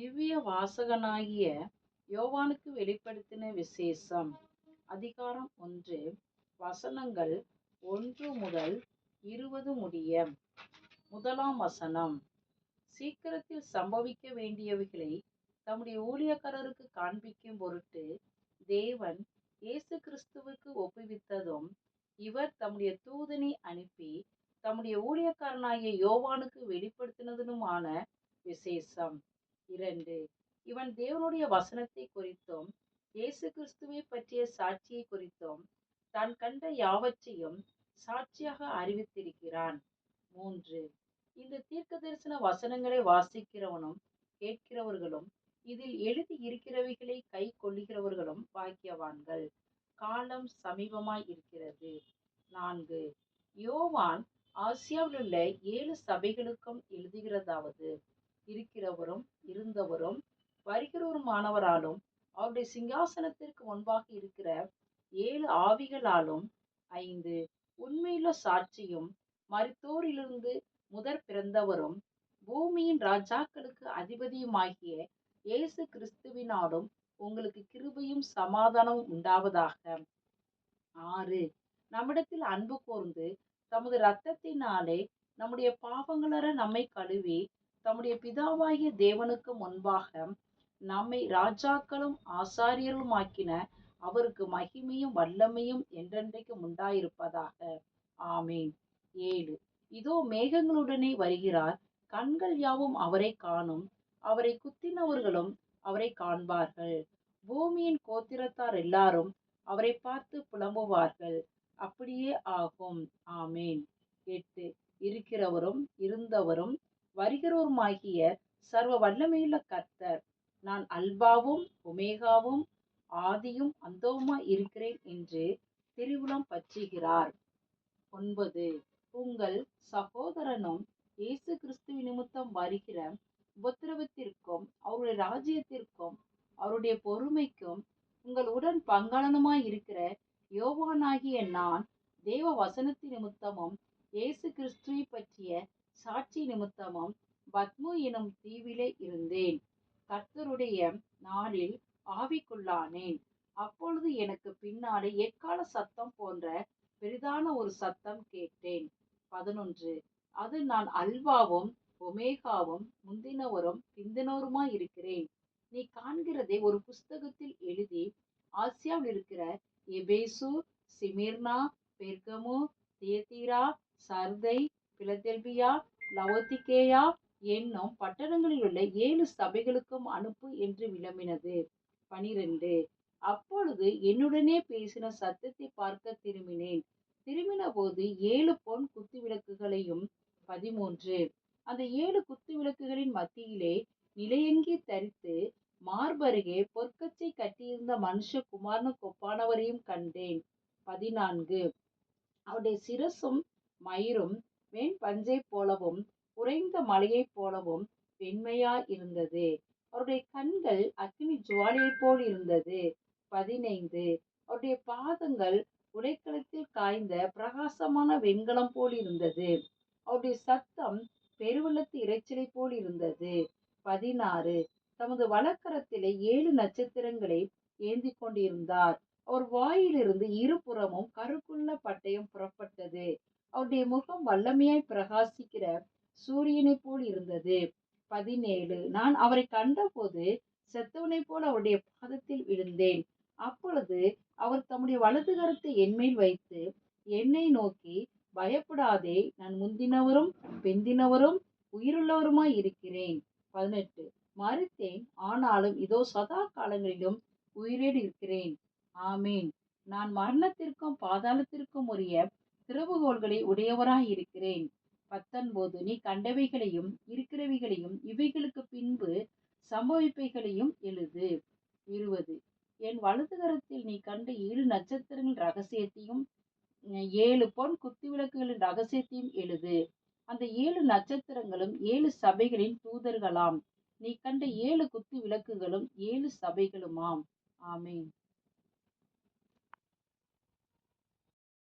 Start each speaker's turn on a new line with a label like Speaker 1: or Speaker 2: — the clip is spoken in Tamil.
Speaker 1: திவ்ய வாசகனாகிய யோவானுக்கு வெளிப்படுத்தின விசேஷம் அதிகாரம் ஒன்று வசனங்கள் ஒன்று முதல் இருபது முடிய முதலாம் வசனம் சீக்கிரத்தில் சம்பவிக்க வேண்டியவைகளை தம்முடைய ஊழியக்காரருக்கு காண்பிக்கும் பொருட்டு தேவன் இயேசு கிறிஸ்துவுக்கு ஒப்புவித்ததும் இவர் தம்முடைய தூதனை அனுப்பி தம்முடைய ஊழியக்காரனாகிய யோவானுக்கு வெளிப்படுத்தினதுமான விசேஷம் இரண்டு இவன் தேவனுடைய வசனத்தை குறித்தும் இயேசு கிறிஸ்துவை பற்றிய சாட்சியை குறித்தும் தான் கண்ட யாவற்றையும் சாட்சியாக அறிவித்திருக்கிறான் மூன்று இந்த தீர்க்க தரிசன வசனங்களை வாசிக்கிறவனும் கேட்கிறவர்களும் இதில் எழுதி இருக்கிறவைகளை கை கொள்ளுகிறவர்களும் பாக்கியவான்கள் காலம் சமீபமாய் இருக்கிறது நான்கு யோவான் ஆசியாவில் உள்ள ஏழு சபைகளுக்கும் எழுதுகிறதாவது இருக்கிறவரும் இருந்தவரும் வருகிறவருமானவராலும் அவருடைய சிங்காசனத்திற்கு முன்பாக இருக்கிற ஏழு ஆவிகளாலும் ஐந்து உண்மையுள்ள சாட்சியும் மருத்தோரிலிருந்து முதற் பிறந்தவரும் பூமியின் ராஜாக்களுக்கு அதிபதியுமாகிய இயேசு கிறிஸ்துவினாலும் உங்களுக்கு கிருபையும் சமாதானமும் உண்டாவதாக ஆறு நம்மிடத்தில் அன்பு கூர்ந்து தமது இரத்தத்தினாலே நம்முடைய பாவங்களற நம்மை கழுவி தம்முடைய பிதாவாகிய தேவனுக்கு முன்பாக நம்மை ராஜாக்களும் ஆசாரியருமாக்கின அவருக்கு மகிமையும் வல்லமையும் என்றென்றைக்கும் உண்டாயிருப்பதாக ஆமேன் ஏழு இதோ மேகங்களுடனே வருகிறார் கண்கள் யாவும் அவரை காணும் அவரை குத்தினவர்களும் அவரை காண்பார்கள் பூமியின் கோத்திரத்தார் எல்லாரும் அவரை பார்த்து புலம்புவார்கள் அப்படியே ஆகும் ஆமேன் எட்டு இருக்கிறவரும் இருந்தவரும் வருகிறோருமாகிய சர்வ வல்லமையுள்ள கர்த்தர் நான் அல்பாவும் ஒமேகாவும் ஆதியும் அந்தவுமாய் இருக்கிறேன் என்று திருவுளம் பற்றுகிறார் ஒன்பது உங்கள் சகோதரனும் இயேசு கிறிஸ்து நிமித்தம் வருகிற உபத்திரவத்திற்கும் அவருடைய ராஜ்யத்திற்கும் அவருடைய பொறுமைக்கும் உங்கள் உடன் பங்காளனுமாய் இருக்கிற யோவானாகிய நான் தேவ வசனத்தின் நிமித்தமும் இயேசு கிறிஸ்துவை பற்றிய சாட்சி நிமித்தமும் பத்மு எனும் தீவிலே இருந்தேன் கர்த்தருடைய நாளில் ஆவிக்குள்ளானேன் அப்பொழுது எனக்கு பின்னாலே எக்கால சத்தம் போன்ற பெரிதான ஒரு சத்தம் கேட்டேன் பதினொன்று அது நான் அல்வாவும் ஒமேகாவும் முந்தினவரும் பிந்தினவருமாய் இருக்கிறேன் நீ காண்கிறதை ஒரு புஸ்தகத்தில் எழுதி ஆசியாவில் இருக்கிற Ephesus Smyrna Pergamum Thyatira Sardis Philadelphia Laodicea என்னும் பட்டணங்களில் உள்ள ஏழு சபைகளுக்கும் அனுப்பு என்று விளம்பினது பனிரெண்டு அப்பொழுது என்னுடனே பேசின சத்தத்தை பார்க்க திரும்பினேன் திரும்பின போது ஏழு பொன் குத்து விளக்குகளையும் பதிமூன்று அந்த ஏழு குத்து விளக்குகளின் மத்தியிலே நிலையங்கி தரித்து மார்பருகே பொற்கச்சை கட்டியிருந்த மனுஷ மனுஷகுமாரனும் கொப்பானவரையும் கண்டேன் பதினான்கு அவருடைய சிரசும் மயிரும் பஞ்சை போலவும் உறைந்த மலையைப் போலவும் வெண்மையாய் இருந்தது அவருடைய கண்கள் அக்னி ஜுவாலையைப் போல் இருந்தது பதினைந்து அவருடைய பாதங்கள் உடைக்களத்தில் காய்ந்த பிரகாசமான வெண்கலம் போல் இருந்தது அவருடைய சத்தம் பெருவெள்ளத்து இறைச்சலை போல் இருந்தது பதினாறு தமது வழக்கரத்திலே ஏழு நட்சத்திரங்களை ஏந்தி கொண்டிருந்தார் அவர் வாயிலிருந்து இருபுறமும் கருக்குள்ள பட்டயம் புறப்பட்டது அவருடைய முகம் வல்லமையாய் பிரகாசிக்கிற சூரியனை போல் இருந்தது பதினேழு நான் அவரை கண்டபோது செத்தவனை போல் அவருடைய பாதத்தில் விழுந்தேன் அப்பொழுது அவர் தம்முடைய வலது கருத்தை என்மேல் வைத்து என்னை நோக்கி பயப்படாதே நான் முந்தினவரும் பெந்தினவரும் உயிருள்ளவருமாய் இருக்கிறேன் பதினெட்டு மறுத்தேன் ஆனாலும் இதோ சதா காலங்களிலும் உயிரேடு இருக்கிறேன் ஆமேன் நான் மரணத்திற்கும் பாதாளத்திற்கும் உரிய உடையவராய் இருக்கிறேன் பத்தொன்பது நீ கண்டவைகளையும் இருக்கிறவைகளையும் இவைகளுக்கு பின்பு சம்பவிப்பைகளையும் எழுது இருபது என் வலதுகரத்தில் நீ கண்ட ஏழு நட்சத்திரங்களின் ரகசியத்தையும் ஏழு பொன் விளக்குகளின் ரகசியத்தையும் எழுது அந்த ஏழு நட்சத்திரங்களும் ஏழு சபைகளின் தூதர்களாம் நீ கண்ட ஏழு குத்து விளக்குகளும் ஏழு சபைகளுமாம் ஆமேன்